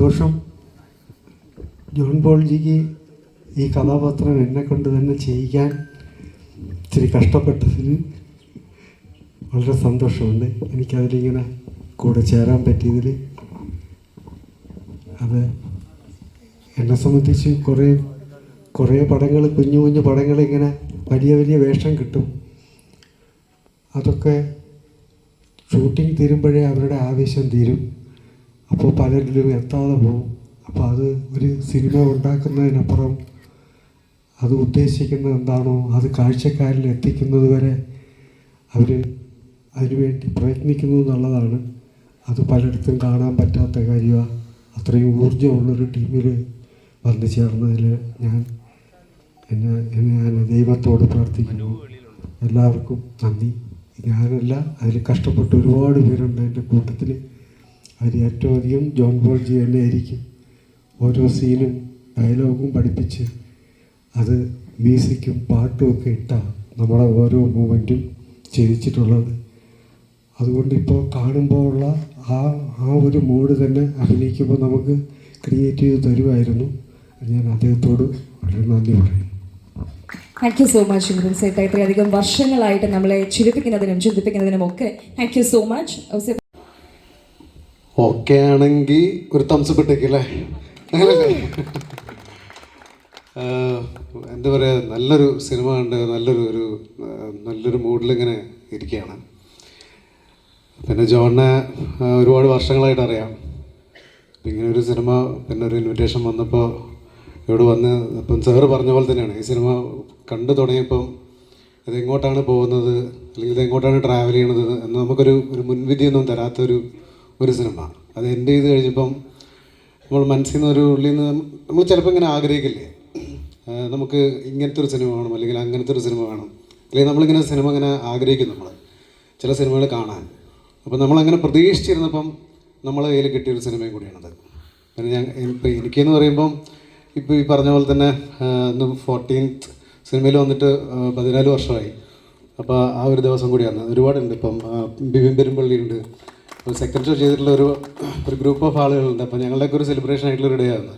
സന്തോഷം. ജോൺ പോൾജിക്ക് ഈ കഥാപാത്രം എന്നെ കൊണ്ട് തന്നെ ചെയ്യിക്കാൻ ഇച്ചിരി കഷ്ടപ്പെട്ടതിന് വളരെ സന്തോഷമുണ്ട്. എനിക്കതിലിങ്ങനെ കൂടെ ചേരാൻ പറ്റിയതിൽ അത് എന്നെ സംബന്ധിച്ച് കുറേ കുറേ പടങ്ങൾ കുഞ്ഞു കുഞ്ഞു പടങ്ങൾ ഇങ്ങനെ വലിയ വലിയ വേഷം കിട്ടും. അതൊക്കെ ഷൂട്ടിംഗ് തീരുമ്പോഴേ അവരുടെ ആവേശം തീരും. അപ്പോൾ പലരിലും എത്താതെ പോകും. അപ്പോൾ അത് ഒരു സിനിമ ഉണ്ടാക്കുന്നതിനപ്പുറം അത് ഉദ്ദേശിക്കുന്നത് എന്താണോ അത് കാഴ്ചക്കാരിൽ എത്തിക്കുന്നത് വരെ അവർ അതിനുവേണ്ടി പ്രയത്നിക്കുന്നു എന്നുള്ളതാണ്. അത് പലയിടത്തും കാണാൻ പറ്റാത്ത കാര്യമാണ്. അത്രയും ഊർജമുള്ളൊരു ടീമിൽ വന്നു ചേർന്നതിൽ ഞാൻ എന്നെ ഞാൻ ദൈവത്തോട് പ്രാർത്ഥിക്കുന്നു. എല്ലാവർക്കും നന്ദി. ഞാനല്ല അതിൽ കഷ്ടപ്പെട്ട് ഒരുപാട് പേരുണ്ട് എന്റെ കൂട്ടത്തിൽ. അതിൽ ഏറ്റവും അധികം ജോൺ ബോൾജി തന്നെ ആയിരിക്കും ഓരോ സീനും ഡയലോഗും പഠിപ്പിച്ച് അത് മ്യൂസിക്കും പാട്ടും ഒക്കെ ഇട്ടാണ് നമ്മുടെ ഓരോ മൂമെന്റും ചെയ്യിച്ചിട്ടുള്ളത് അതുകൊണ്ട് ഇപ്പോൾ കാണുമ്പോൾ ഉള്ള ആ ആ ഒരു മൂഡ് തന്നെ അഭിനയിക്കുമ്പോൾ നമുക്ക് ക്രിയേറ്റ് ചെയ്ത് തരുമായിരുന്നു. ഞാൻ അദ്ദേഹത്തോട് വളരെ നന്ദി പറയുന്നു. താങ്ക് യു സോ മച്ച് സേട്ട ഇത്രയധികം വർഷങ്ങളായിട്ട് നമ്മളെ ചിരിപ്പിക്കുന്നതിനും ചിന്തിപ്പിക്കുന്നതിനും ഒക്കെ thank you so much okay ആണെങ്കിൽ ഒരു തംസ് ഇട്ടേക്കല്ലേ എന്താ പറയുക നല്ലൊരു സിനിമ കണ്ട് നല്ലൊരു ഒരു നല്ലൊരു മൂഡിലിങ്ങനെ ഇരിക്കുകയാണ് പിന്നെ ജോണിനെ ഒരുപാട് വർഷങ്ങളായിട്ട് അറിയാം. ഇങ്ങനെ ഒരു സിനിമ പിന്നെ ഒരു ഇൻവിറ്റേഷൻ വന്നപ്പോൾ ഇവിടെ വന്ന് ഇപ്പം സാറ് പറഞ്ഞ പോലെ തന്നെയാണ്. ഈ സിനിമ കണ്ടു തുടങ്ങിയപ്പം ഇതെങ്ങോട്ടാണ് പോകുന്നത്? അല്ലെങ്കിൽ ഇതെങ്ങോട്ടാണ് ട്രാവൽ ചെയ്യണത്? എന്ന് നമുക്കൊരു ഒരു മുൻവിധിയൊന്നും തരാത്തൊരു ഒരു സിനിമ. അത് എന്റെ ചെയ്ത് കഴിഞ്ഞപ്പം നമ്മൾ മനസ്സിൽ നിന്ന് ഒരു ഉള്ളിൽ നിന്ന് നമ്മൾ ചിലപ്പോൾ ഇങ്ങനെ ആഗ്രഹിക്കില്ലേ? നമുക്ക് ഇങ്ങനത്തെ ഒരു സിനിമ വേണം അല്ലെങ്കിൽ അങ്ങനത്തെ ഒരു സിനിമ വേണം. അല്ലെങ്കിൽ നമ്മളിങ്ങനെ സിനിമ ഇങ്ങനെ ആഗ്രഹിക്കും നമ്മൾ ചില സിനിമകൾ കാണാൻ. അപ്പോൾ നമ്മളങ്ങനെ പ്രതീക്ഷിച്ചിരുന്നപ്പം നമ്മളെ കയ്യിൽ കിട്ടിയൊരു സിനിമയും കൂടിയാണത്. പിന്നെ ഞാൻ ഇപ്പം എനിക്കെന്ന് പറയുമ്പം ഇപ്പോൾ ഈ പറഞ്ഞ പോലെ തന്നെ ഇന്ന് ഫോർട്ടീൻത്ത് സിനിമയിൽ വന്നിട്ട് പതിനാല് വർഷമായി. അപ്പോൾ ആ ഒരു ദിവസം കൂടിയാണ്. ഒരുപാടുണ്ട് ഇപ്പം ബിബിൻ പെരുമ്പള്ളി സെക്കൻഡ് ചെയ്തിട്ടുള്ള ഒരു ഒരു ഗ്രൂപ്പ് ഓഫ് ആളുകളുണ്ട്. അപ്പോൾ ഞങ്ങളുടെയൊക്കെ ഒരു സെലിബ്രേഷൻ ആയിട്ടുള്ള ഒരു ഡേ ആണ്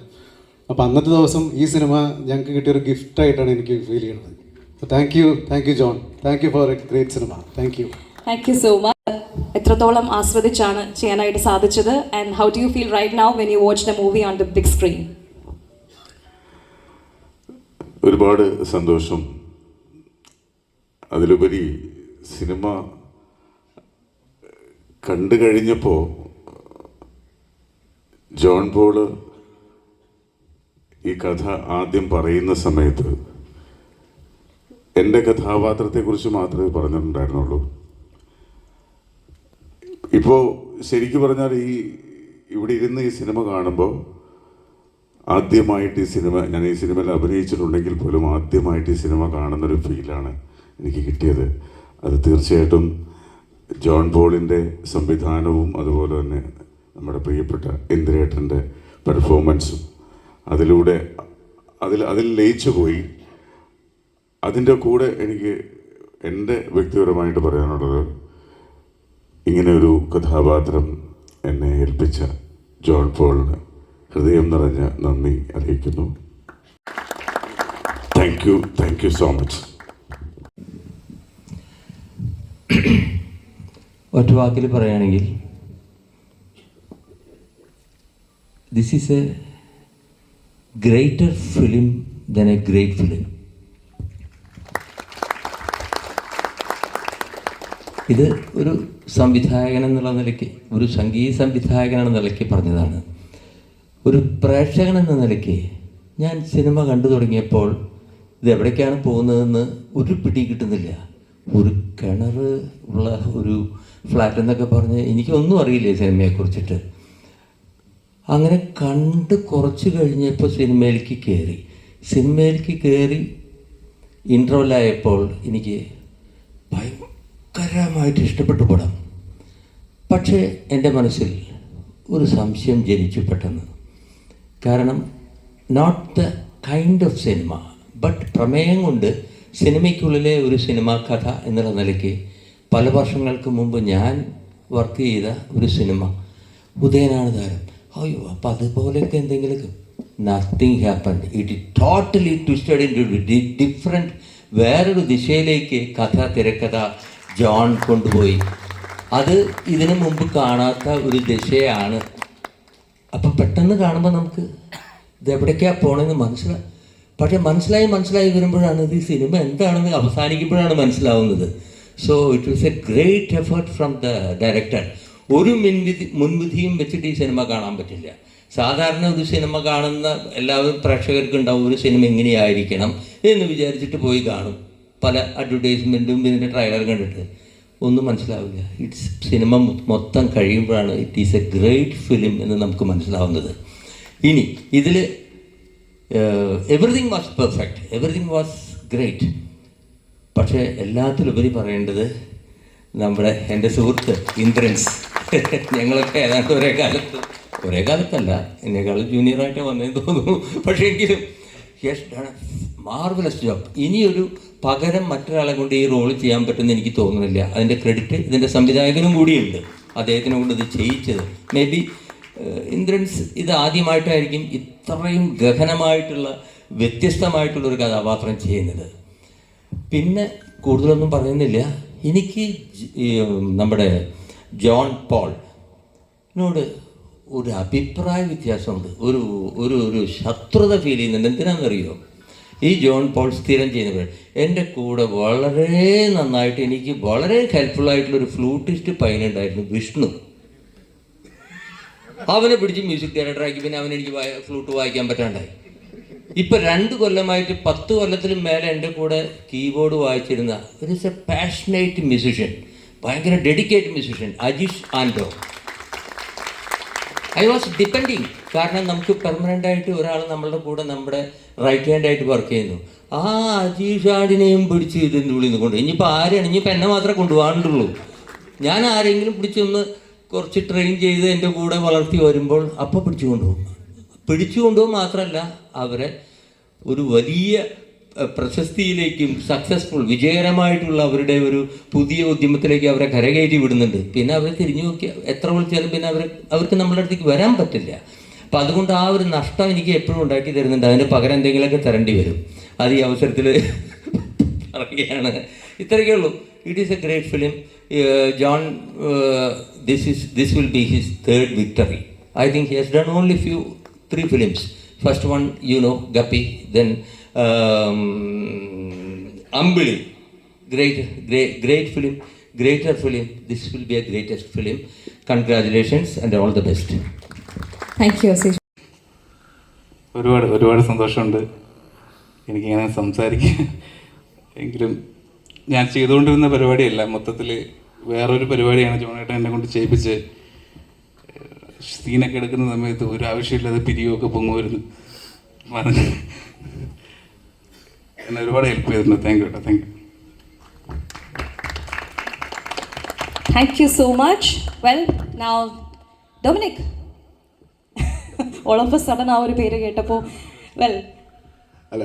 അപ്പോൾ അന്നത്തെ ദിവസം ഈ സിനിമ ഞങ്ങൾക്ക് കിട്ടിയ ഒരു ഗിഫ്റ്റായിട്ടാണ് എനിക്ക് ഫീൽ ചെയ്യുന്നത്. അപ്പോൾ thank you thank you John thank you for a great cinema thank you thank you so much എത്രത്തോളം ആസ്വദിച്ചാണ് ചെയ്യാനായിട്ട് സാധിച്ചത്? And how do you feel right now when you watch the movie on the big screen ഒരുപാട് സന്തോഷം. അതിലുപരി cinema കണ്ടു കഴിഞ്ഞപ്പോൾ John Paul ഈ കഥ ആദ്യം പറയുന്ന സമയത്ത് എന്റെ കഥാപാത്രത്തെക്കുറിച്ച് മാത്രമേ പറഞ്ഞിട്ടുണ്ടായിരുന്നുള്ളൂ. ഇപ്പോൾ ശരിക്കും പറഞ്ഞാൽ ഈ ഇവിടെ ഇരുന്ന് ഈ സിനിമ കാണുമ്പോൾ ആദ്യമായിട്ട് ഈ സിനിമ ഞാൻ ഈ സിനിമയിൽ അഭിനയിച്ചിട്ടുണ്ടെങ്കിൽ പോലും ആദ്യമായിട്ട് ഈ സിനിമ കാണുന്നൊരു ഫീലാണ് എനിക്ക് കിട്ടിയത്. അത് തീർച്ചയായിട്ടും ജോൺ പോളിന്റെ സംവിധാനവും അതുപോലെ തന്നെ നമ്മുടെ പ്രിയപ്പെട്ട ഇന്ദ്രേട്ടന്റെ പെർഫോമൻസും അതിലൂടെ അതിൽ അതിൽ ലയിച്ചു പോയി. അതിന്റെ കൂടെ എനിക്ക് എന്റെ വ്യക്തിപരമായിട്ട് പറയാനുള്ളത് ഇങ്ങനെയൊരു കഥാപാത്രം എന്നെ ഏൽപ്പിച്ച ജോൺ പോളിന് ഹൃദയം നിറഞ്ഞ നന്ദി അറിയിക്കുന്നു. Thank you thank you so much ഒറ്റ വാക്കിൽ പറയുകയാണെങ്കിൽ this is a greater film than a great film ഇത് ഒരു സംവിധായകൻ എന്നുള്ള നിലയ്ക്ക് ഒരു സംഗീത സംവിധായകൻ എന്ന നിലയ്ക്ക് പറഞ്ഞതാണ്. ഒരു പ്രേക്ഷകൻ എന്ന നിലയ്ക്ക് ഞാൻ സിനിമ കണ്ടു തുടങ്ങിയപ്പോൾ ഇത് എവിടേക്കാണ് പോകുന്നതെന്ന് ഒരു പിടി കിട്ടുന്നില്ല. ഒരു കിണർ ഉള്ള ഒരു ഫ്ലാറ്റ് എന്നൊക്കെ പറഞ്ഞ് എനിക്കൊന്നും അറിയില്ല സിനിമയെക്കുറിച്ചിട്ട്. അങ്ങനെ കണ്ട് കുറച്ച് കഴിഞ്ഞപ്പോൾ സിനിമയിലേക്ക് കയറി. സിനിമയിലേക്ക് കയറി ഇൻട്രോലായപ്പോൾ എനിക്ക് ഭയങ്കരമായിട്ട് ഇഷ്ടപ്പെട്ടു പടം. പക്ഷേ എന്റെ മനസ്സിൽ ഒരു സംശയം ജനിച്ചു പെട്ടെന്ന്. കാരണം not the kind of cinema but പ്രമേയം കൊണ്ട് സിനിമയ്ക്കുള്ളിലെ ഒരു സിനിമാ കഥ എന്നുള്ള നിലയ്ക്ക് പല വർഷങ്ങൾക്ക് മുമ്പ് ഞാൻ വർക്ക് ചെയ്ത ഒരു സിനിമ ഉദയനാണ് താരം. അയ്യോ അപ്പം അതുപോലെയൊക്കെ എന്തെങ്കിലും nothing happen it totally twisted into different വേറൊരു ദിശയിലേക്ക് കഥ തിരക്കഥ ജോൺ കൊണ്ടുപോയി. അത് ഇതിനു മുമ്പ് കാണാത്ത ഒരു ദിശയാണ്. അപ്പം പെട്ടെന്ന് കാണുമ്പോൾ നമുക്ക് ഇതെവിടേക്കാണ് പോകണമെന്ന് മനസ്സിലായി പക്ഷേ മനസ്സിലായി മനസ്സിലായി വരുമ്പോഴാണ് ഇത് ഈ സിനിമ എന്താണെന്ന് അവസാനിക്കുമ്പോഴാണ് മനസ്സിലാവുന്നത്. So it was a great effort from the director ഒരു മുൻവിധി മുൻവിധിയും വെച്ചിട്ട് ഈ സിനിമ കാണാൻ പറ്റില്ല. സാധാരണ ഒരു സിനിമ കാണുന്ന എല്ലാവരും പ്രേക്ഷകർക്ക് ഉണ്ടാവും ഒരു സിനിമ ഇങ്ങനെയായിരിക്കണം എന്ന് വിചാരിച്ചിട്ട് പോയി കാണും. പല അഡ്വർടൈസ്മെന്റും ഇതിന്റെ ട്രailer കണ്ടിട്ട്. ഒന്നും മനസ്സിലാവില്ല. ഇറ്റ്സ് സിനിമ മൊത്തം കഴിയുമ്പോഴാണ് it is a great film എന്ന് നമുക്ക് മനസ്സിലാവുന്നത്. ഇനി ഇതിൽ everything was perfect everything was great പക്ഷേ എല്ലാത്തിലുപരി പറയേണ്ടത് നമ്മുടെ എന്റെ സുഹൃത്ത് ഇന്ദ്രൻസ്. ഞങ്ങളൊക്കെ ഏതാണ്ട് ഒരേ കാലത്ത് ഒരേ കാലത്തല്ല എന്നെക്കാൾ ജൂനിയറായിട്ട് വന്നതെന്ന് തോന്നുന്നു. പക്ഷേ എങ്കിലും യെസ് മാർവലസ് ജോബ് ഇനിയൊരു പകരം മറ്റൊരാളെ കൊണ്ട് ഈ റോൾ ചെയ്യാൻ പറ്റുമെന്ന് എനിക്ക് തോന്നുന്നില്ല. അതിന്റെ ക്രെഡിറ്റ് ഇതിന്റെ സംവിധായകനും കൂടിയുണ്ട്. അദ്ദേഹത്തിനെ കൊണ്ട് ഇത് ചെയ്യിച്ചത്. മേ ബി ഇന്ദ്രൻസ് ഇത് ആദ്യമായിട്ടായിരിക്കും ഇത്രയും ഗഹനമായിട്ടുള്ള വ്യത്യസ്തമായിട്ടുള്ളൊരു കഥാപാത്രം ചെയ്യുന്നത്. പിന്നെ കൂടുതലൊന്നും പറയുന്നില്ല. എനിക്ക് നമ്മുടെ ജോൺ പോൾ നോട് ഒരു അഭിപ്രായ വ്യത്യാസമുണ്ട്. ഒരു ഒരു ഒരു ശത്രുത ഫീൽ ചെയ്യുന്നുണ്ട്. എന്തിനാണെന്നറിയോ? ഈ ജോൺ പോൾ സ്ഥിരം ചെയ്യുന്നവർ എന്റെ കൂടെ വളരെ നന്നായിട്ട് എനിക്ക് വളരെ ഒരു ഫ്ലൂട്ടിസ്റ്റ് പയ്യനുണ്ടായിരുന്നു വിഷ്ണു. അവനെ പിടിച്ച് മ്യൂസിക് ഡയറക്ടറാക്കി പിന്നെ അവൻ എനിക്ക് ഫ്ലൂട്ട് വായിക്കാൻ പറ്റാണ്ടായി. ഇപ്പൊ രണ്ട് കൊല്ലമായിട്ട് പത്ത് കൊല്ലത്തിലും മേലെ എന്റെ കൂടെ കീബോർഡ് വായിച്ചിരുന്ന ഇറ്റ് എ പാഷനേറ്റ് മ്യൂസിഷ്യൻ ഭയങ്കര ഡെഡിക്കേറ്റ് മ്യൂസിഷ്യൻ അജീഷ് ആൻഡോ. ഐ വാസ് ഡിപ്പെൻഡിങ് കാരണം നമുക്ക് പെർമനന്റ് ആയിട്ട് ഒരാൾ നമ്മളുടെ കൂടെ നമ്മുടെ റൈറ്റ് ഹാൻഡ് ആയിട്ട് വർക്ക് ചെയ്യുന്നു. ആ അജീഷ് ആടിനെയും പിടിച്ച് ഇതിന്റെ ഉള്ളിൽ നിന്ന് കൊണ്ട് ഇനിയിപ്പോൾ ആരെയാണ്? ഇനിയിപ്പോൾ എന്നെ മാത്രമേ കൊണ്ടുപോകാണ്ടുള്ളൂ. ഞാൻ ആരെങ്കിലും പിടിച്ചൊന്ന് കുറച്ച് ട്രെയിൻ ചെയ്ത് എന്റെ കൂടെ വളർത്തി വരുമ്പോൾ അപ്പോൾ പിടിച്ചു കൊണ്ടുപോകും. പിടിച്ചു കൊണ്ടുപോകും മാത്രമല്ല അവരെ ഒരു വലിയ പ്രശസ്തിയിലേക്കും സക്സസ്ഫുൾ വിജയകരമായിട്ടുള്ള അവരുടെ ഒരു പുതിയ ഉദ്യമത്തിലേക്ക് അവരെ കരകയറ്റി വിടുന്നുണ്ട്. പിന്നെ അവരെ തിരിഞ്ഞു നോക്കി എത്ര വിളിച്ചാലും പിന്നെ അവർ അവർക്ക് നമ്മുടെ അടുത്തേക്ക് വരാൻ പറ്റില്ല. അപ്പം അതുകൊണ്ട് ആ ഒരു നഷ്ടം എനിക്ക് എപ്പോഴും ഉണ്ടാക്കി തരുന്നുണ്ട്. അതിന് പകരം എന്തെങ്കിലുമൊക്കെ തരേണ്ടി വരും. അത് ഈ അവസരത്തിൽ പറയുകയാണ്. ഇത്രയൊക്കെ ഉള്ളൂ. It is a great film John this is this will be his third victory. I think he has done only few three films. First one, you know, Guppy, then um, Ambili. Great, great, great film, greater film. This will be a greatest film. Congratulations and all the best. Thank you Aseesh ഒരുപാട് ഒരുപാട് സന്തോഷമുണ്ട് എനിക്കിങ്ങനെ സംസാരിക്കാൻ എങ്കിലും ഞാൻ ചെയ്തുകൊണ്ടിരുന്ന പരിപാടിയല്ല മൊത്തത്തിൽ വേറൊരു പരിപാടിയാണ് ജോണേട്ടൻ എന്നെ കൊണ്ട് ചെയ്യിപ്പിച്ച്. സീനൊക്കെ എടുക്കുന്ന സമയത്ത് ഒരു ആവശ്യമില്ലാതെ പിരിയുമൊക്കെ പൊങ്ങുമായിരുന്നു. പറഞ്ഞ് എന്നെ ഒരുപാട് ഹെൽപ്പ് ചെയ്തിട്ടുണ്ട്. താങ്ക് യു കേട്ടോ thank you thank you so much well now Dominic all of a sudden ആ ഒരു പേര് കേട്ടപ്പോൾ വെൽ അല്ല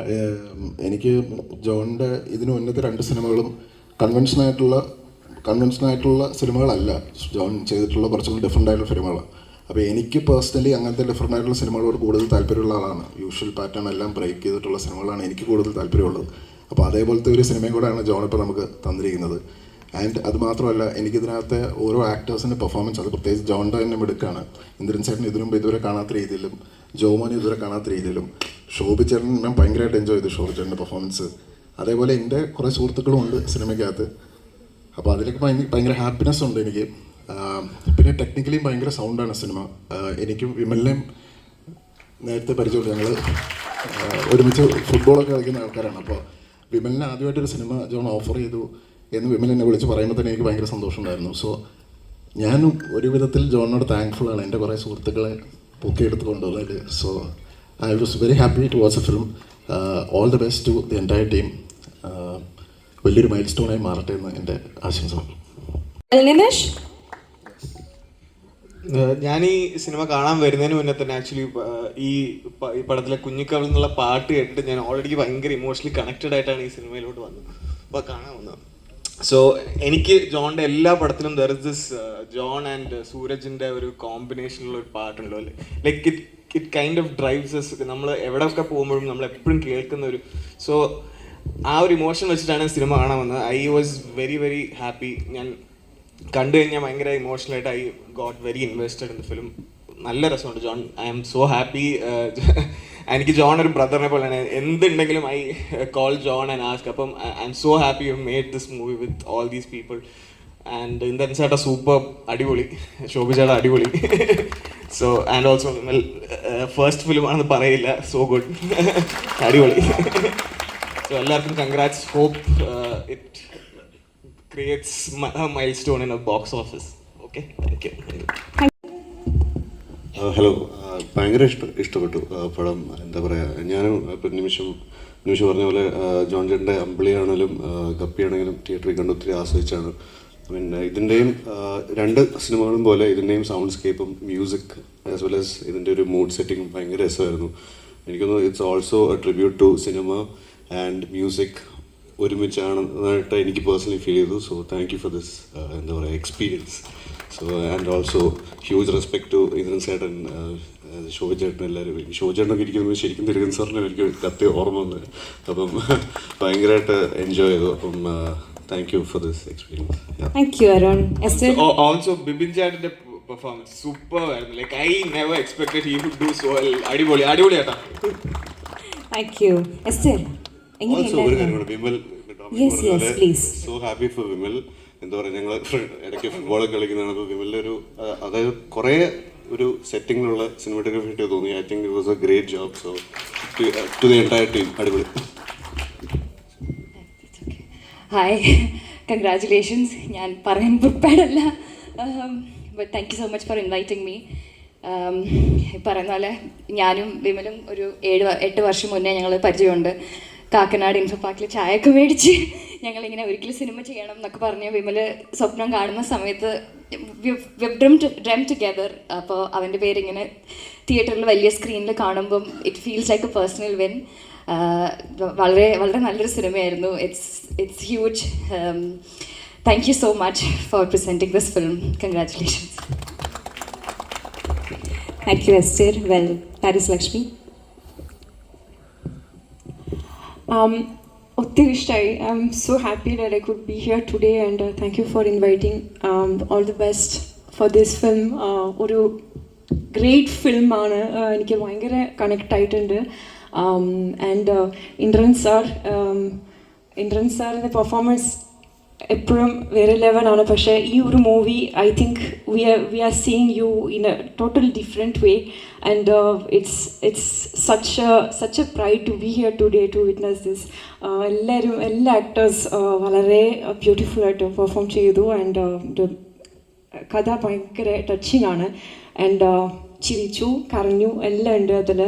എനിക്ക് ജോണിന്റെ ഇതിനു മുന്നത്തെ രണ്ട് സിനിമകളും കൺവെൻഷൻ കൺവെൻഷൻ ആയിട്ടുള്ള സിനിമകളല്ല. ജോൺ ചെയ്തിട്ടുള്ള കുറച്ചുകൂടി ഡിഫറെന്റ് ആയിട്ടുള്ള സിനിമകളാണ് അപ്പോൾ എനിക്ക് പേഴ്സണലി അങ്ങനത്തെ ഡിഫറെന്റ് ആയിട്ടുള്ള സിനിമകളോട് കൂടുതൽ താല്പര്യമുള്ള ആളാണ്. യൂഷ്വൽ പാറ്റേൺ എല്ലാം ബ്രേക്ക് ചെയ്തിട്ടുള്ള സിനിമകളാണ് എനിക്ക് കൂടുതൽ താല്പര്യമുള്ളത്. അപ്പോൾ അതേപോലത്തെ ഒരു സിനിമയും കൂടെയാണ് ജോൺ ഇപ്പോൾ നമുക്ക് തന്നിരിക്കുന്നത്. ആൻഡ് അത് മാത്രമല്ല എനിക്കിതിനകത്തെ ഓരോ ആക്ടേഴ്സിന്റെ പെർഫോമൻസ് അത് പ്രത്യേകിച്ച് ജോണിന്റെ തന്നെ മിടുക്കാണ്. ഇന്ദ്രൻ ചേട്ടൻ ഇതുവരെ കാണാത്ത രീതിയിലും ജോമോൻ ഇതുവരെ കാണാത്ത രീതിയിലും ശോഭിച്ചേട്ടൻ ഞാൻ ഭയങ്കരമായിട്ട് എൻജോയ് ചെയ്തു ശോഭിച്ചേട്ടന്റെ പെർഫോമൻസ് അതേപോലെ എന്റെ കുറേ സുഹൃത്തുക്കളും ഉണ്ട് സിനിമയ്ക്കകത്ത്. അപ്പോൾ അതിലേക്ക് ഭയങ്കര ഹാപ്പിനെസ് ഉണ്ട് എനിക്ക്. പിന്നെ ടെക്നിക്കലിയും ഭയങ്കര സൗണ്ടാണ് സിനിമ എനിക്കും വിമലിനെയും നേരത്തെ പരിചയമുണ്ട് ഞങ്ങൾ ഒരുമിച്ച് ഫുട്ബോളൊക്കെ കളിക്കുന്ന ആൾക്കാരാണ്. അപ്പോൾ വിമലിന് ആദ്യമായിട്ടൊരു സിനിമ ജോൺ ഓഫർ ചെയ്തു എന്ന് വിമൽ എന്നെ വിളിച്ച് പറയുമ്പോൾ തന്നെ എനിക്ക് ഭയങ്കര സന്തോഷമുണ്ടായിരുന്നു സോ ഞാനും ഒരു വിധത്തിൽ ജോണിനോട് താങ്ക്ഫുൾ ആണ്. എന്റെ കുറേ സുഹൃത്തുക്കളെ പൊക്കിയെടുത്ത് കൊണ്ടുവന്നത് so I was very happy to watch a film all the best to the entire team വലിയൊരു മൈൽ സ്റ്റോണായി മാറട്ടെ എന്ന് എന്റെ ആശംസകൾ. ഞാൻ ഈ സിനിമ കാണാൻ വരുന്നതിന് മുന്നേ തന്നെ ആക്ച്വലി ഈ ഈ പടത്തിലെ കുഞ്ഞിക്കവൾ എന്നുള്ള പാട്ട് കേട്ടിട്ട് ഞാൻ ഓൾറെഡി ഭയങ്കര ഇമോഷണലി കണക്റ്റഡ് ആയിട്ടാണ് ഈ സിനിമയിലോട്ട് വന്നത്. അപ്പോൾ കാണാൻ വന്നത്. സോ എനിക്ക് ജോണിന്റെ എല്ലാ പടത്തിലും there is this John and സൂരജിന്റെ ഒരു കോമ്പിനേഷനിലുള്ള ഒരു പാട്ടുണ്ടല്ലോ like it it kind of drives നമ്മൾ എവിടെയൊക്കെ പോകുമ്പോഴും നമ്മൾ എപ്പോഴും കേൾക്കുന്ന ഒരു സോ ആ ഒരു ഇമോഷൻ വെച്ചിട്ടാണ് സിനിമ കാണാൻ വന്നത്. I was very very happy ഞാൻ കണ്ടു കഴിഞ്ഞാൽ ഭയങ്കര ഇമോഷണലായിട്ട് I got very invested in the film നല്ല രസമുണ്ട്. John I am so happy എനിക്ക് ജോൺ ഒരു ബ്രദറിനെ പോലെയാണ്. എന്തുണ്ടെങ്കിലും I call John and ask അപ്പം I am so happy you made this movie with all these people and Indran ചേട്ടാ super അടിപൊളി. ശോഭി അടിപൊളി. So and also first film ആണെന്ന് പറയില്ല. സോ ഗുഡ് അടിപൊളി. സോ എല്ലാവർക്കും congrats hope it creates milestone in a box office okay thank you hello ഭയങ്കര ഇഷ്ട ഇഷ്ടപ്പെട്ടു ആ, പടം. എന്താ പറയുക ഞാനും ഇപ്പം നിമിഷം നിമിഷം പറഞ്ഞ പോലെ ആ, ജോൺ ജോൺജന്റെ അമ്പിളിയാണെങ്കിലും കപ്പിയാണെങ്കിലും തിയേറ്ററിൽ കണ്ട് ഒത്തിരി ആസ്വദിച്ചാണ്. പിന്നെ ഇതിന്റെയും രണ്ട് സിനിമകളും പോലെ ഇതിന്റെയും സൗണ്ട് സ്കേപ്പും മ്യൂസിക് ആസ് വെൽ ആസ് ഇതിന്റെ ഒരു മൂഡ് സെറ്റിങ്ങും ഭയങ്കര രസമായിരുന്നു. എനിക്കൊന്ന് it's also a tribute to cinema and music ഒരുമിച്ചാണെന്നായിട്ട് എനിക്ക് പേഴ്സണലി ഫീൽ ചെയ്തു. So thank you for this എന്താ പറയുക experience so and also huge respect to Indran ചേട്ടൻ ശോഭ ചേട്ടൻ എല്ലാവരും. ശോഭ ചേട്ടനൊക്കെ ഇരിക്കുന്നത് ശരിക്കും തിരുകൻ സാറിന് എനിക്ക് കത്തി ഓർമ്മ വന്നത് അപ്പം ഭയങ്കരമായിട്ട് എൻജോയ് ചെയ്തു. അപ്പം thank you for this experience thank you Arun Esther also Bibin ചാറ്റിന്റെ performance super ആയിരുന്നു. Like I never expected he would do so well അടിപൊളി അടിപൊളി ഏട്ടാ thank you Esther so happy for Vimal എന്താ പറയുക ഞങ്ങൾ ഇടയ്ക്ക് ഫുട്ബോൾ കളിക്കുന്നതാണ്. അപ്പോൾ വിമലിന്റെ ഒരു അതായത് കുറേ ഒരു സെറ്റിങ്ങിലുള്ള സിനിമാറ്റോഗ്രഫി തോന്നി. I think it was a great job so to the entire team അടിപൊളി. ഹായ് കൺഗ്രാറ്റുലേഷൻസ് ഞാൻ പറയാൻ പ്രിപ്പയർഡ് അല്ല but thank you so much for inviting me പറയുന്ന പോലെ ഞാനും വിമലും ഒരു ഏഴ് എട്ട് വർഷം മുന്നേ ഞങ്ങൾ പരിചയമുണ്ട്. കാക്കനാട് ഇൻഫോ പാർക്കിൽ ചായയൊക്കെ മേടിച്ച് ഞങ്ങളിങ്ങനെ ഒരിക്കലും സിനിമ ചെയ്യണം എന്നൊക്കെ പറഞ്ഞ് വിമൽ സ്വപ്നം കാണുന്ന സമയത്ത് ഡ്രം ഡ്രം ടുഗെദർ അപ്പോൾ അവന്റെ പേരിങ്ങനെ തിയേറ്ററിൽ വലിയ സ്ക്രീനിൽ കാണുമ്പം it feels like a personal when വളരെ വളരെ നല്ലൊരു സിനിമയായിരുന്നു. It's it's huge thank you so much for presenting this film congratulations thank you Esther well Paris Lakshmi Um, ഒത്തിരി ഇഷ്ടമായി I am so happy that I could be here today and thank you for inviting all the best for this film Uh, ഒരു great ഫിലിമാണ് എനിക്ക് ഭയങ്കര connect ആയിട്ടുണ്ട്. Um, and Indran sir Indran സാറിന്റെ performance എപ്പോഴും വേറെ ലെവലാണ് പക്ഷേ ഈ ഒരു movie I think we are we are seeing you in a total different way and it's it's such such a pride to be here today to witness this എല്ലാവരും എല്ലാ actors വളരെ ബ്യൂട്ടിഫുൾ ആയിട്ട് പെർഫോം ചെയ്തു. And കഥ ഭയങ്കര touching ആണ്. And ചിരിച്ചു കരഞ്ഞു എല്ലാം ഉണ്ട് അതിൽ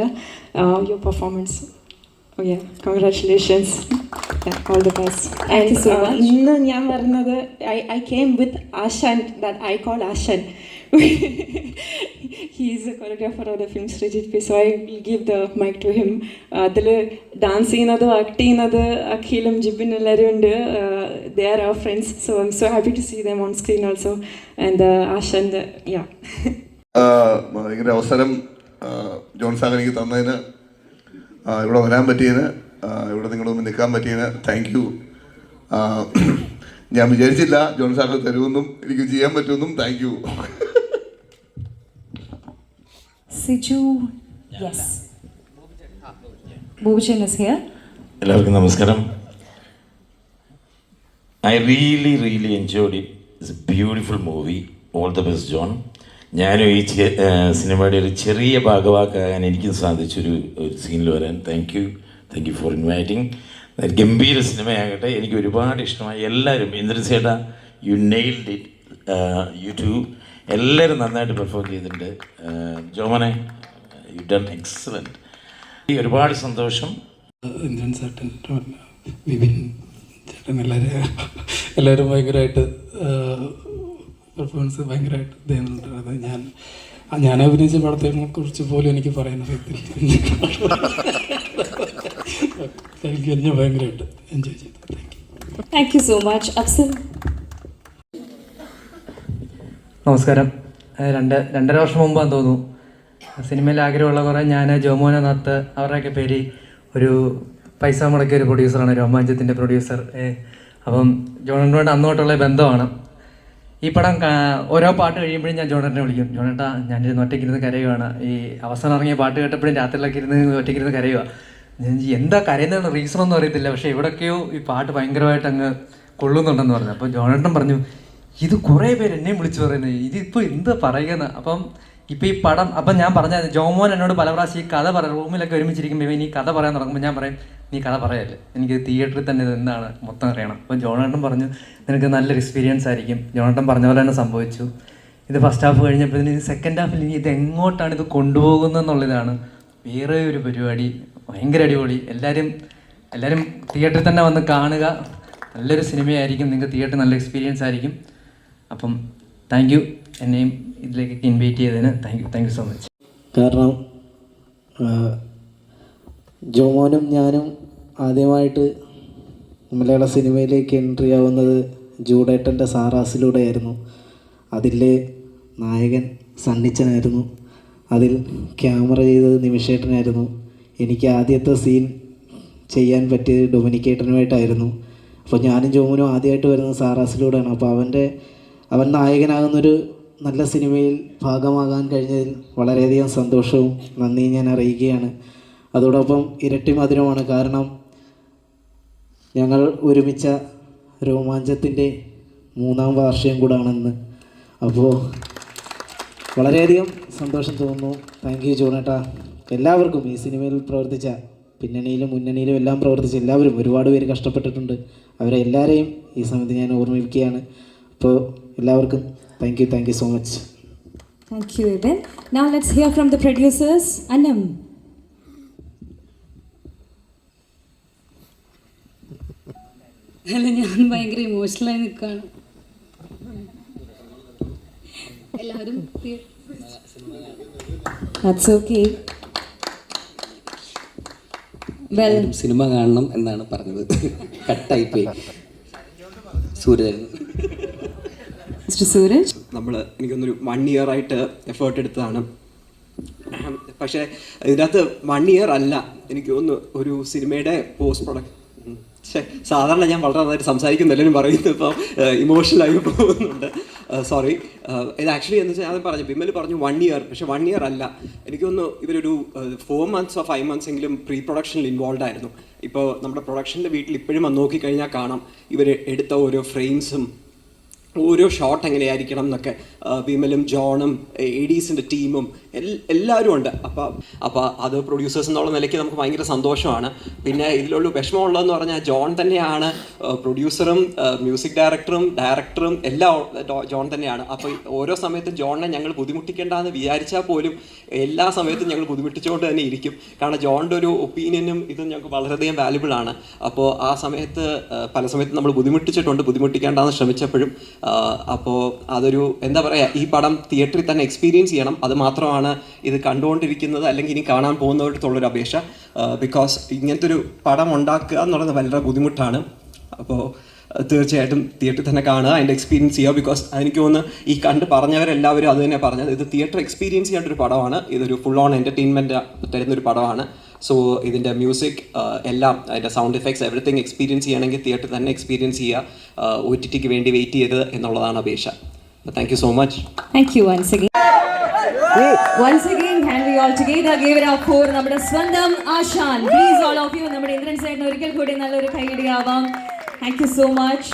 your performance congratulations all the best Thank you so and much. ഇന്ന് ഞാൻ വരുന്നത് I I came with Ashan that I call Ashan he's a choreographer of the film Sreejith P so I will give the mike to him അതിൽ dance ചെയ്യുന്നത് act ചെയ്യുന്നത് അഖിലും ജിബിൻ എല്ലാവരും ഉണ്ട്. They are our friends so I am so happy to see them on screen also and Ashan yeah ഭയങ്കര അവസരം ആ, John sir എനിക്ക് തന്നതിന് ആ, ഇവിടെ വരാൻ പറ്റിയതിന് ഇവിടെ നിങ്ങളൊന്ന് നിൽക്കാൻ പറ്റിയതിന് താങ്ക് യു ഞാൻ വിചാരിച്ചില്ല ജോൺ സാറിന് തരുമെന്നും എനിക്ക് ചെയ്യാൻ പറ്റുമെന്നും thank you Siju yes is here എല്ലാവർക്കും നമസ്കാരം. I really really enjoyed it it's a beautiful movie all the best John ഞാനും ഈ സിനിമയുടെ ഒരു ചെറിയ ഭാഗവാക്കാകാൻ എനിക്കും സാധിച്ചൊരു ഒരു സീനിൽ വരാൻ thank you thank you for inviting ഗംഭീര സിനിമയാകട്ടെ. എനിക്ക് ഒരുപാട് ഇഷ്ടമായി. എല്ലാവരും ഇന്ദ്രൻ ചേട്ട you nailed it you too എല്ലാവരും നന്നായിട്ട് പെർഫോം ചെയ്തിട്ടുണ്ട്. ജോമനെ യു ഡൺ എക്സലന്റ് ഒരുപാട് സന്തോഷം. ഇന്ദ്രൻ ചേട്ടൻ വിപിൻ ചേട്ടൻ എല്ലാവരും എല്ലാവരും ഭയങ്കരമായിട്ട് പെർഫോമൻസ് ഭയങ്കരമായിട്ട് ഇതായിരുന്നു അത് ഞാൻ ഞാൻ അഭിനയിച്ച പടത്തെ കുറിച്ച് പോലും എനിക്ക് പറയാൻ അറിയത്തില്ല യു ഞാൻ ഭയങ്കരമായിട്ട് എൻജോയ് ചെയ്തു. Thank you so much Afsal നമസ്കാരം. രണ്ട് രണ്ടര വർഷം മുമ്പാന്ന് തോന്നുന്നു. സിനിമയിൽ ആഗ്രഹമുള്ള കുറേ ഞാൻ ജോമോനനാഥ് അവരുടെയൊക്കെ പേര് ഒരു പൈസ മുടക്കിയ ഒരു പ്രൊഡ്യൂസറാണ് രോമാഞ്ചത്തിന്റെ പ്രൊഡ്യൂസർ അപ്പം ജോണനോട് അന്നോട്ടുള്ള ബന്ധമാണ്. ഈ പടം ഓരോ പാട്ട് കഴിയുമ്പോഴും ഞാൻ ജോണറിനെ വിളിക്കും. ജോണേട്ടാ ഞാനിരുന്ന് ഒറ്റയ്ക്കിരുന്ന് കരയുവാണ്. ഈ അവസാനം ഇറങ്ങിയ പാട്ട് കേട്ടപ്പോഴും രാത്രിയിലൊക്കെ ഇരുന്ന് ഒറ്റയ്ക്കിരുന്ന് കരയുക എന്താ കരയുന്ന റീസൺ ഒന്നും അറിയത്തില്ല. പക്ഷെ എവിടൊക്കെയോ ഈ പാട്ട് ഭയങ്കരമായിട്ട് അങ്ങ് കൊള്ളുന്നുണ്ടെന്ന് പറഞ്ഞു. അപ്പോൾ ജോണേട്ടൻ പറഞ്ഞു ഇത് കുറേ പേര് എന്നെയും വിളിച്ചു പറയുന്നത്. ഇതിപ്പോൾ എന്താ പറയുക അപ്പം ഇപ്പം ഈ പടം അപ്പം ഞാൻ പറഞ്ഞ ജോമോൻ എന്നോട് പല പ്രാവശ്യം ഈ കഥ പറയാം റൂമിലൊക്കെ ഒരുമിച്ചിരിക്കുമ്പോൾ ഇവൻ ഈ കഥ പറയാൻ തുടങ്ങുമ്പോൾ ഞാൻ പറയും നീ കഥ പറയല്ലേ? എനിക്ക് തിയേറ്ററിൽ തന്നെ ഇത് എന്താണ് മൊത്തം അറിയണം. അപ്പം ജോണേട്ടൻ പറഞ്ഞു നിനക്ക് നല്ലൊരു എക്സ്പീരിയൻസ് ആയിരിക്കും. ജോണേട്ടൻ പറഞ്ഞ പോലെ തന്നെ സംഭവിച്ചു. ഇത് ഫസ്റ്റ് ഹാഫ് കഴിഞ്ഞപ്പോൾ ഇനി സെക്കൻഡ് ഹാഫിൽ ഇനി ഇത് എങ്ങോട്ടാണ് ഇത് കൊണ്ടുപോകുന്നതെന്നുള്ളതാണ് വേറെ ഒരു പരിപാടി. ഭയങ്കര അടിപൊളി. എല്ലാവരും എല്ലാവരും തിയേറ്ററിൽ തന്നെ വന്ന് കാണുക. നല്ലൊരു സിനിമയായിരിക്കും. നിങ്ങൾക്ക് തിയേറ്റർ നല്ല എക്സ്പീരിയൻസ് ആയിരിക്കും. അപ്പം താങ്ക് യു എന്നെയും ഇതിലേക്കൊക്കെ ഇൻവൈറ്റ് ചെയ്തതിന് thank you thank you so much കാരണം ജോമോനും ഞാനും ആദ്യമായിട്ട് മലയാള സിനിമയിലേക്ക് എൻട്രി ആവുന്നത് ജൂഡേട്ടന്റെ സാറാസിലൂടെയായിരുന്നു. അതിലെ നായകൻ സണ്ണിച്ചനായിരുന്നു. അതിൽ ക്യാമറ ചെയ്തത് നിമിഷേട്ടനായിരുന്നു. എനിക്ക് ആദ്യത്തെ സീൻ ചെയ്യാൻ പറ്റിയത് ഡൊമിനിക്കേറ്റനുമായിട്ടായിരുന്നു അപ്പോൾ ഞാനും ജോമനും ആദ്യമായിട്ട് വരുന്നത് സാറാസിലൂടെയാണ്. അപ്പോൾ അവന്റെ അവൻ നായകനാകുന്നൊരു നല്ല സിനിമയിൽ ഭാഗമാകാൻ കഴിഞ്ഞതിൽ വളരെയധികം സന്തോഷവും നന്ദിയും ഞാൻ അറിയിക്കുകയാണ്. അതോടൊപ്പം ഇരട്ടി മധുരമാണ് കാരണം ഞങ്ങൾ ഒരുമിച്ച രോമാഞ്ചത്തിന്റെ മൂന്നാം വാർഷികം കൂടാണെന്ന്. അപ്പോൾ വളരെയധികം സന്തോഷം തോന്നുന്നു. താങ്ക് യു ജോണേട്ടാ. എല്ലാവർക്കും ഈ സിനിമയിൽ പ്രവർത്തിച്ച പിന്നണിയിലും മുന്നണിയിലും എല്ലാം പ്രവർത്തിച്ച എല്ലാവരും ഒരുപാട് പേര് കഷ്ടപ്പെട്ടിട്ടുണ്ട്. അവരെ എല്ലാവരെയും ഈ സമയത്ത് ഞാൻ ഓർമ്മിപ്പിക്കുകയാണ്. അപ്പോൾ എല്ലാവർക്കും thank you thank you so much thank you now let's hear from the producers അന്നം അല്ല ഞാൻ ഭയങ്കര ഇമോഷണലായി നിൽക്കുകയാണ് എല്ലാവരും That's ഓക്കെ വെൽ സിനിമ കാണണം എന്നാണ് പറഞ്ഞത്. കട്ടായി പോയി സൂര്യൻ മിസ്റ്റർ സൂരജ്? നമ്മൾ എനിക്കൊന്നൊരു വൺ ഇയർ ആയിട്ട് എഫേർട്ട് എടുത്തതാണ്. പക്ഷേ ഇതിനകത്ത് വൺ ഇയർ അല്ല. എനിക്ക് ഒന്ന് ഒരു സിനിമയുടെ പോസ്റ്റ് പ്രൊഡക്റ്റ് പക്ഷേ സാധാരണ ഞാൻ വളരെ നന്നായിട്ട് സംസാരിക്കുന്നില്ല എല്ലാവരും പറയുന്നു ഇപ്പം ഇമോഷണലായി പോകുന്നുണ്ട്. സോറി ഇത് ആക്ച്വലി എന്ന് വെച്ചാൽ ഞാൻ പറഞ്ഞു ബിമൽ പറഞ്ഞു വൺ ഇയർ പക്ഷേ വൺ ഇയർ അല്ല. എനിക്കൊന്ന് ഇവരൊരു four months of five months എങ്കിലും പ്രീ പ്രൊഡക്ഷനിൽ ഇൻവോൾവ് ആയിരുന്നു. ഇപ്പോൾ നമ്മുടെ പ്രൊഡക്ഷന്റെ വീട്ടിൽ ഇപ്പോഴും നോക്കിക്കഴിഞ്ഞാൽ കാണാം ഇവർ എടുത്ത ഓരോ ഫ്രെയിംസും ഓരോ ഷോട്ട് എങ്ങനെയായിരിക്കണം എന്നൊക്കെ വിമലും ജോണും എഡീസിന്റെ ടീമും എല്ലാവരും ഉണ്ട്. അപ്പോൾ അപ്പോൾ അത് പ്രൊഡ്യൂസേഴ്സ് എന്നുള്ള നിലയ്ക്ക് നമുക്ക് ഭയങ്കര സന്തോഷമാണ്. പിന്നെ ഇതിലുള്ള വിഷമമുള്ളതെന്ന് പറഞ്ഞാൽ ജോൺ തന്നെയാണ് പ്രൊഡ്യൂസറും മ്യൂസിക് ഡയറക്ടറും ഡയറക്ടറും എല്ലാം ജോൺ തന്നെയാണ്. അപ്പോൾ ഓരോ സമയത്തും ജോണിനെ ഞങ്ങൾ ബുദ്ധിമുട്ടിക്കേണ്ടെന്ന് വിചാരിച്ചാൽ പോലും എല്ലാ സമയത്തും ഞങ്ങൾ ബുദ്ധിമുട്ടിച്ചുകൊണ്ട് തന്നെ ഇരിക്കും. കാരണം ജോണിന്റെ ഒരു ഒപ്പീനിയനും ഇതും ഞങ്ങൾക്ക് വളരെയധികം വാല്യുബിൾ ആണ്. അപ്പോൾ ആ സമയത്ത് പല സമയത്തും നമ്മൾ ബുദ്ധിമുട്ടിച്ചിട്ടുണ്ട്. ബുദ്ധിമുട്ടിക്കേണ്ടെന്ന് ശ്രമിച്ചപ്പോഴും അപ്പോൾ അതൊരു എന്താ പറയുക ഈ പടം തിയേറ്ററിൽ തന്നെ എക്സ്പീരിയൻസ് ചെയ്യണം. അത് മാത്രമാണ് ഇത് കണ്ടുകൊണ്ടിരിക്കുന്നത് അല്ലെങ്കിൽ ഇനി കാണാൻ പോകുന്നവർക്കുള്ളൊരു അപേക്ഷ. ബിക്കോസ് ഇങ്ങനത്തെ ഒരു പടം ഉണ്ടാക്കുക എന്നുള്ളത് വളരെ ബുദ്ധിമുട്ടാണ്. അപ്പോൾ തീർച്ചയായിട്ടും തിയേറ്ററിൽ തന്നെ കാണുക അതിന്റെ എക്സ്പീരിയൻസ് ചെയ്യുക. ബിക്കോസ് എനിക്ക് തോന്നുന്നു ഈ കണ്ട് പറഞ്ഞവരെല്ലാവരും അത് തന്നെ പറഞ്ഞത്. ഇത് തിയേറ്റർ എക്സ്പീരിയൻസ് ചെയ്യേണ്ട ഒരു പടമാണ്. ഇതൊരു ഫുൾ ഓൺ എന്റർടൈൻമെന്റ് തരുന്നൊരു പടമാണ്. സോ ഇതിന്റെ മ്യൂസിക് എല്ലാം അതിന്റെ സൗണ്ട് എഫക്ട്സ് എവറിത്തിങ് എക്സ്പീരിയൻസ് ചെയ്യണമെങ്കിൽ തിയേറ്റർ തന്നെ എക്സ്പീരിയൻസ് ചെയ്യുക. ഒ ടി ടിക്ക് വേണ്ടി വെയിറ്റ് ചെയ്യരുത് എന്നുള്ളതാണ് അപേക്ഷ. Thank you so much thank you once again once again hand we all together give it our for നമ്മുടെ സ്വന്തം ആശാൻ? പ്ലീസ് ഓൾ ഓഫ് യു നമ്മുടെ ഇന്ദ്രൻ സൈഡിന് ഒരിക്കൽ കൂടി നല്ലൊരു കൈയടിയാവാം താങ്ക് യു സോ മച്ച്